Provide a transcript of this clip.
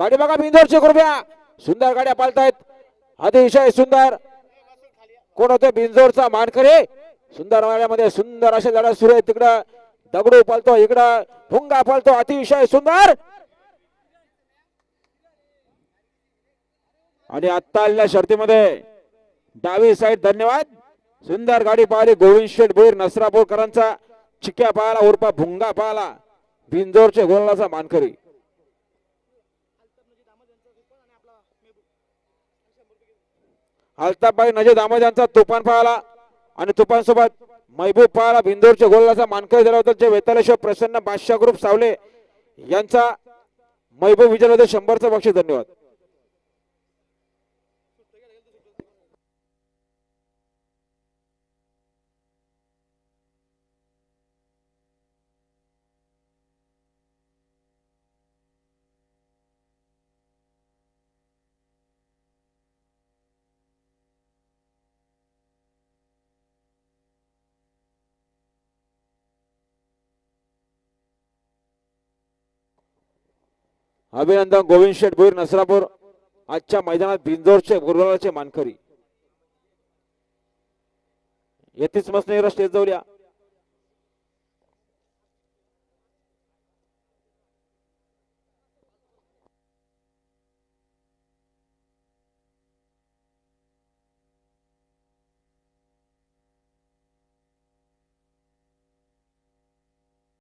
गाडी बघा बिंदोरचे कृपया. सुंदर गाड्या पालतायत. अतिशय सुंदर. कोण होते? बिंजोरचा मानकरी. सुंदर गाड्यामध्ये सुंदर असे लढा सुरू आहेत तिकडं. दगडू पालतो इकडं. भुंगा पालतो अतिशय सुंदर. आणि आत्ता आलेल्या शर्तीमध्ये डावी साईड धन्यवाद. सुंदर गाडी पाहिली. गोविंद शेठ भोईर नसरापूरकरांचा. चिक्या पाहाला उर्फा भुंगा पाहाला बिंजोरचे गोलाचा मानकरी. अल्ताबाई नजे दामोद यांचा तुफान पाहाला आणि तुफान सोबत महबूब पाहाला बिंदोरच्या गोलाचा मानकरी दिला होता जे वेतालेश्वर प्रसन्न बादशाह ग्रुप सावले यांचा महबूब विजय होते. शंभरचं बक्षीस धन्यवाद. अभिनंदन गोविंद शेठ भोईर नसरापूर. आजच्या मैदानात बिंदोरचे गुरुवारचे मानकरी. येथेच मस्त स्टेज जाऊया.